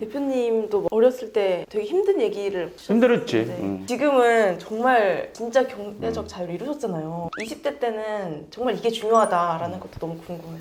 대표님도 어렸을 때 되게 힘든 얘기를 힘들었지. 네. 음. 지금은 정말 진짜 경제적 자유를 이루셨잖아요. 20대 때는 정말 이게 중요하다라는 것도 너무 궁금해요.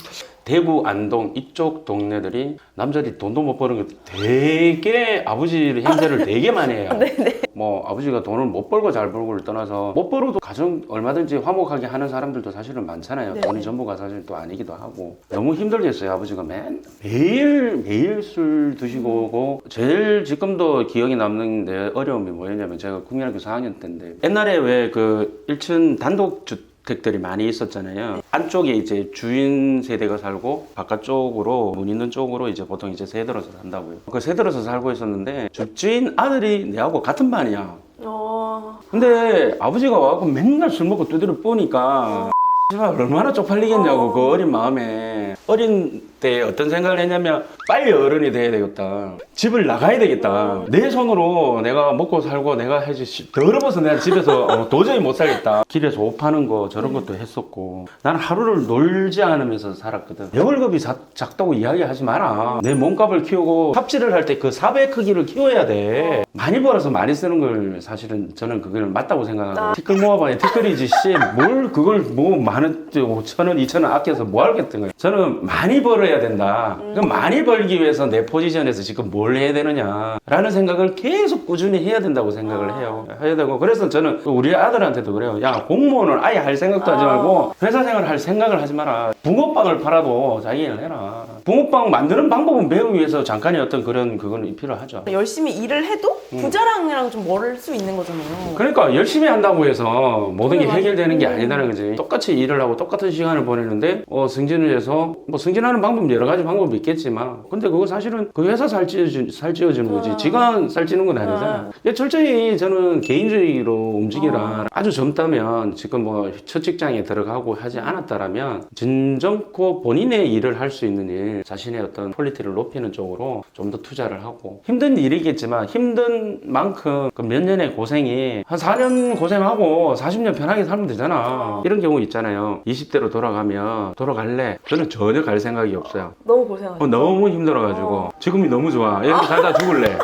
대구 안동 이쪽 동네들이 남자들이 돈도 못 버는 게 되게 아버지 형제를 되게 많이 해요. 뭐 아버지가 돈을 못 벌고 잘 벌고를 떠나서 못 벌어도 가정 얼마든지 화목하게 하는 사람들도 사실은 많잖아요. 네. 돈이 전부가 사실 또 아니기도 하고 너무 힘들겠어요. 아버지가 맨 매일 매일 술 드시고 오고 제일 지금도 기억에 남는 내 어려움이 뭐였냐면 제가 국민학교 4학년 때인데 옛날에 왜 그 1층 단독 주 택들이 많이 있었잖아요. 안쪽에 이제 주인 세대가 살고 바깥쪽으로 문 있는 쪽으로 이제 보통 이제 세 들어서 산다고요. 그 세 들어서 살고 있었는데 집주인 아들이 내하고 같은 반이야. 어... 근데 아버지가 와갖고 맨날 술 먹고 두드려 보니까 씨발 얼마나 쪽팔리겠냐고 그 어린 마음에 어린 때 어떤 생각을 했냐면 빨리 어른이 돼야 되겠다. 집을 나가야 되겠다. 내 손으로 내가 먹고 살고 내가 해지 씨, 더러워서 내가 집에서 어, 도저히 못 살겠다. 길에서 옷 파는 거 저런 것도 했었고. 나는 하루를 놀지 않으면서 살았거든. 내 월급이 자- 작다고 이야기하지 마라. 내 몸값을 키우고 삽질을 할 때그 삽의 크기를 키워야 돼. 많이 벌어서 많이 쓰는 걸 사실은 저는 그걸 맞다고 생각하고. 티끌 모아봐야 티끌이지 씨 뭘 그걸 뭐 많은 천 원, 이천 원 아껴서 뭐 하겠던 거예요 저는 많이 벌어야 된다. 그럼 많이 벌기 위해서 내 포지션에서 지금 뭘 해야 되느냐 라는 생각을 계속 꾸준히 해야 된다고 생각을 해요. 해야 되고. 그래서 저는 우리 아들한테도 그래요. 야 공무원은 아예 할 생각도 하지 말고 회사 생활 할 생각을 하지 마라. 붕어빵을 팔아도 자기 일 해라. 붕어빵 만드는 방법은 배우기 위해서 잠깐의 어떤 그런 그건 필요하죠. 열심히 일을 해도 음. 부자랑이랑 좀 멀을 수 있는 거잖아요. 그러니까 열심히 한다고 해서 모든 게 그래, 해결되는 게 맞아. 아니다는 거지. 똑같이 일을 하고 똑같은 시간을 보내는데 어, 승진을 해서 뭐 승진하는 방법 여러 가지 방법이 있겠지만 근데 그거 사실은 그 회사 살찌워주는 거지. 아. 지가 살찌는 건 아니잖아. 예, 철저히 저는 개인주의로 움직이라 아 주 젊다면 지금 뭐 첫 직장에 들어가고 하지 않았다라면 진정코 본인의 일을 할 수 있는 일, 자신의 어떤 퀄리티를 높이는 쪽으로 좀 더 투자를 하고 힘든 일이겠지만 힘든 만큼 그 몇 년의 고생이 한 4년 고생하고 40년 편하게 살면 되잖아. 이런 경우 있잖아요. 20대로 돌아가면 돌아갈래? 저는 전혀 갈 생각이 없어요. 너무 고생하셨어요. 어, 너무 힘들어가지고 지금이 너무 좋아. 이렇게 살다 죽을래.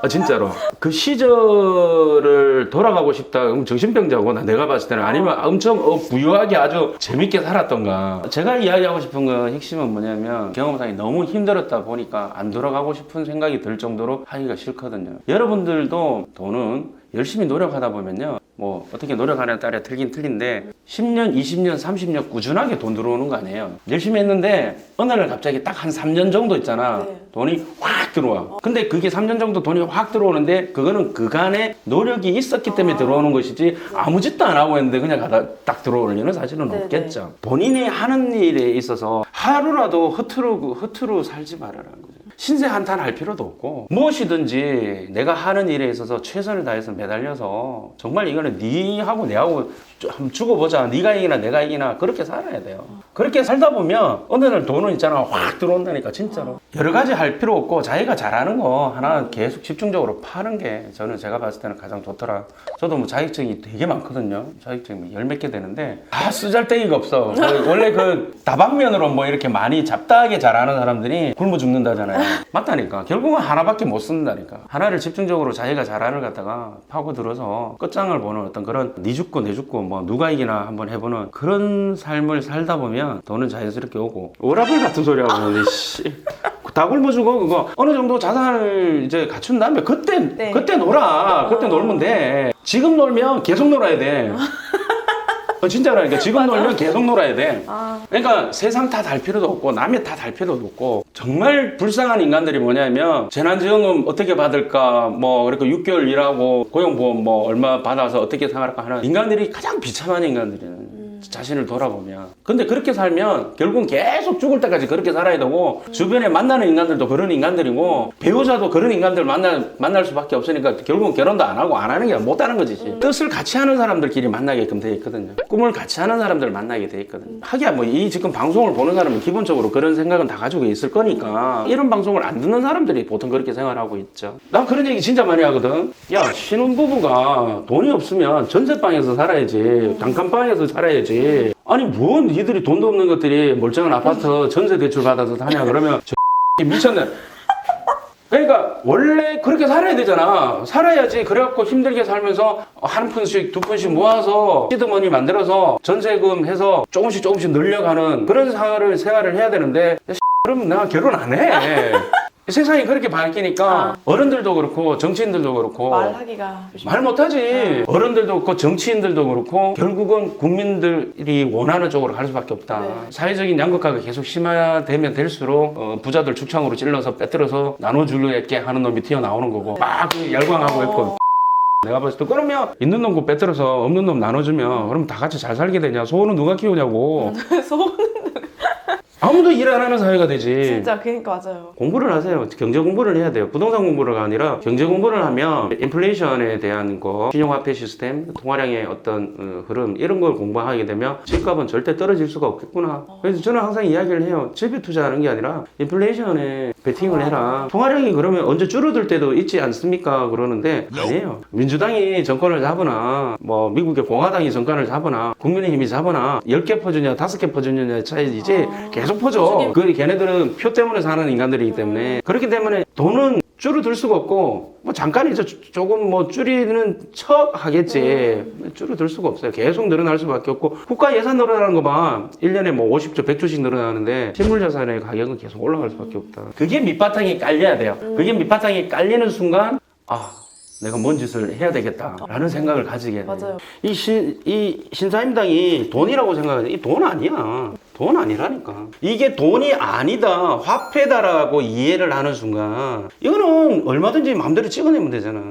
아, 진짜로. 그 시절을 돌아가고 싶다. 그럼 정신병자고, 나 내가 봤을 때는. 아니면 엄청 어, 부유하게 아주 재밌게 살았던가. 제가 이야기하고 싶은 건 핵심은 뭐냐면 경험상이 너무 힘들었다 보니까 안 돌아가고 싶은 생각이 들 정도로 하기가 싫거든요. 여러분들도 돈은 열심히 노력하다 보면요. 뭐 어떻게 노력하냐에 따라 틀긴 틀린데 10년, 20년, 30년 꾸준하게 돈 들어오는 거 아니에요. 열심히 했는데 어느 날 갑자기 딱 한 3년 정도 있잖아. 네. 돈이 확 들어와. 근데 그게 3년 정도 돈이 확 들어오는데 그거는 그간의 노력이 있었기 때문에 들어오는 것이지 아무 짓도 안 하고 했는데 그냥 가다 딱 들어오는 일은 사실은 네네. 없겠죠. 본인이 하는 일에 있어서 하루라도 허투루 허투루 살지 말아라는 거죠. 신세 한탄 할 필요도 없고 무엇이든지 내가 하는 일에 있어서 최선을 다해서 매달려서 정말 이거는 니하고 내하고 좀 한번 죽어보자. 네가 이기나 내가 이기나 그렇게 살아야 돼요. 그렇게 살다 보면 어느 날 돈은 있잖아. 확 들어온다니까 진짜로. 여러 가지 할 필요 없고 자기가 잘하는 거 하나 계속 집중적으로 파는 게 저는 제가 봤을 때는 가장 좋더라. 저도 뭐 자격증이 되게 많거든요. 자격증이 열 몇 개 되는데 다 쓰잘데기가 없어. 그 원래 그 다방면으로 뭐 이렇게 많이 잡다하게 잘하는 사람들이 굶어 죽는다잖아요 맞다니까. 결국은 하나밖에 못 쓴다니까. 하나를 집중적으로 자기가 잘하는 걸 갖다가 파고들어서 끝장을 보는 어떤 그런 니 죽고 내 죽고 뭐 누가 이기나 한번 해보는 그런 삶을 살다 보면 돈은 자연스럽게 오고. 오라불 같은 소리 하고 있는데 씨. 다 굶어 죽어 그거. 어느 정도 자산을 이제 갖춘 다음에 그때 네. 그때 놀아. 그때 놀면 돼. 지금 놀면 계속 놀아야 돼 어, 진짜라니까 지금 놀면 계속 놀아야 돼. 아, 그러니까 세상 탓할 필요도 없고 남의 탓할 필요도 없고. 정말 불쌍한 인간들이 뭐냐면 재난지원금 어떻게 받을까 뭐 그리고 6개월 일하고 고용보험 뭐 얼마 받아서 어떻게 생활할까 하는 인간들이 가장 비참한 인간들이는 자신을 돌아보면. 근데 그렇게 살면 결국은 계속 죽을 때까지 그렇게 살아야 되고 주변에 만나는 인간들도 그런 인간들이고 배우자도 그런 인간들 만날 만날 수밖에 없으니까 결국은 결혼도 안 하고 안 하는 게 못하는 거지 뜻을 같이 하는 사람들끼리 만나게끔 돼 있거든요. 꿈을 같이 하는 사람들 만나게 돼 있거든요. 하기야 뭐 이 지금 방송을 보는 사람은 기본적으로 그런 생각은 다 가지고 있을 거니까 이런 방송을 안 듣는 사람들이 보통 그렇게 생활하고 있죠. 나 그런 얘기 진짜 많이 하거든. 야 신혼부부가 돈이 없으면 전세방에서 살아야지 단칸방에서 살아야지 아니 뭔 니들이 돈도 없는 것들이 멀쩡한 아파트 전세 대출 받아서 사냐 그러면 저 미쳤네 그러니까 원래 그렇게 살아야 되잖아. 살아야지. 그래갖고 힘들게 살면서 한 푼씩 두 푼씩 모아서 시드머니 만들어서 전세금 해서 조금씩 조금씩 늘려가는 그런 생활을 생활을 해야 되는데 야, 그러면 내가 결혼 안 해. 세상이 그렇게 바뀌니까 아. 어른들도 그렇고 정치인들도 그렇고 말하기가. 말 못하지. 어른들도 그렇고 정치인들도 그렇고 결국은 국민들이 원하는 쪽으로 갈 수밖에 없다. 네. 사회적인 양극화가 계속 심화되면 될수록 어, 부자들 죽창으로 찔러서 빼뜨려서 나눠주려게 하는 놈이 튀어나오는 거고 막그 열광하고 어. 있고 내가 봤을 때 그러면 있는 놈 빼뜨려서 없는 놈 나눠주면 그럼 다 같이 잘 살게 되냐 소원은 누가 키우냐고 소원 아무도 일 안 하는 사회가 되지 진짜 그니까 맞아요. 공부를 하세요. 경제 공부를 해야 돼요. 부동산 공부가 아니라 경제 공부를 하면 인플레이션에 대한 거, 신용화폐 시스템, 통화량의 어떤 어, 흐름 이런 걸 공부하게 되면 집값은 절대 떨어질 수가 없겠구나. 그래서 저는 항상 이야기를 해요. 집에 투자하는 게 아니라 인플레이션에 베팅을 해라. 통화량이 그러면 언제 줄어들 때도 있지 않습니까? 그러는데 아니에요. 민주당이 정권을 잡으나 뭐 미국의 공화당이 정권을 잡으나 국민의힘이 잡으나 10개 퍼주냐 5개 퍼주냐의 차이지 아. 계속 퍼져. 그 걔네들은 표 때문에 사는 인간들이기 때문에. 그렇기 때문에 돈은 줄어들 수가 없고 뭐 잠깐 이제 조- 조금 뭐 줄이는 척 하겠지. 줄어들 수가 없어요. 계속 늘어날 수밖에 없고 국가 예산 늘어나는 거봐. 1년에 뭐 50조 100조씩 늘어나는데 실물 자산의 가격은 계속 올라갈 수밖에 없다. 그게 밑바탕이 깔려야 돼요. 그게 밑바탕이 깔리는 순간 아 내가 뭔 짓을 해야 되겠다라는 생각을 가지게 돼요 맞아요. 이, 신, 이 신사임당이 돈이라고 생각하는데 이 돈 아니야. 돈 아니라니까. 이게 돈이 아니다. 화폐다라고 이해를 하는 순간 이거는 얼마든지 마음대로 찍어내면 되잖아.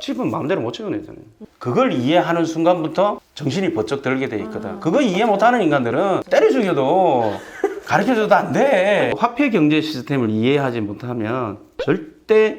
집은 마음대로 못 찍어내잖아요. 그걸 이해하는 순간부터 정신이 번쩍 들게 돼 있거든. 그거 이해 못하는 인간들은 때려 죽여도 가르쳐줘도 안 돼. 화폐 경제 시스템을 이해하지 못하면 절대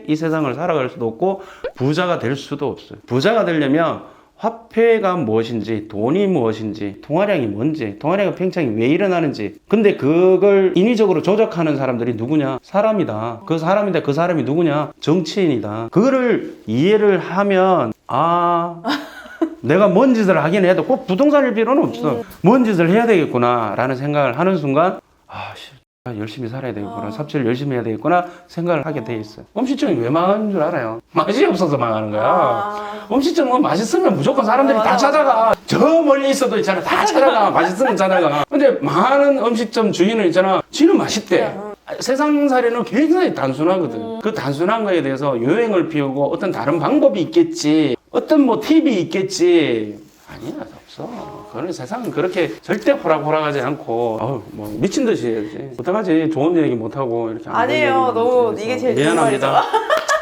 이 세상을 살아갈 수도 없고 부자가 될 수도 없어요. 부자가 되려면 화폐가 무엇인지, 돈이 무엇인지, 통화량이 뭔지, 통화량의 팽창이 왜 일어나는지. 근데 그걸 인위적으로 조작하는 사람들이 누구냐? 사람이다. 그 사람인데 그 사람이 누구냐? 정치인이다. 그거를 이해를 하면, 아, 내가 뭔 짓을 하긴 해도 꼭 부동산일 필요는 없어. 뭔 짓을 해야 되겠구나. 라는 생각을 하는 순간, 아, 씨, 열심히 살아야 되겠구나. 아. 삽질을 열심히 해야 되겠구나. 생각을 하게 돼 있어요. 음식점이 왜 망하는 줄 알아요? 맛이 없어서 망하는 거야. 아, 음식점은 맛있으면 무조건 사람들이 아, 다 찾아가. 저 멀리 있어도 있잖아. 다 찾아가. 맛있으면 찾아가. 근데 많은 음식점 주인은 있잖아. 지는 맛있대. 응. 세상 살이는 굉장히 단순하거든. 그 단순한 거에 대해서 요행을 피우고 어떤 다른 방법이 있겠지. 어떤 뭐 팁이 있겠지. 아니야, 없어. 그런 세상은 그렇게 절대 호락호락하지 않고, 어우, 뭐 미친 듯이 해야지. 어떡하지? 좋은 얘기 못 하고 이렇게. 안 좋은 아니에요. 얘기만 너무. 이게 제일 좋은 미안합니다.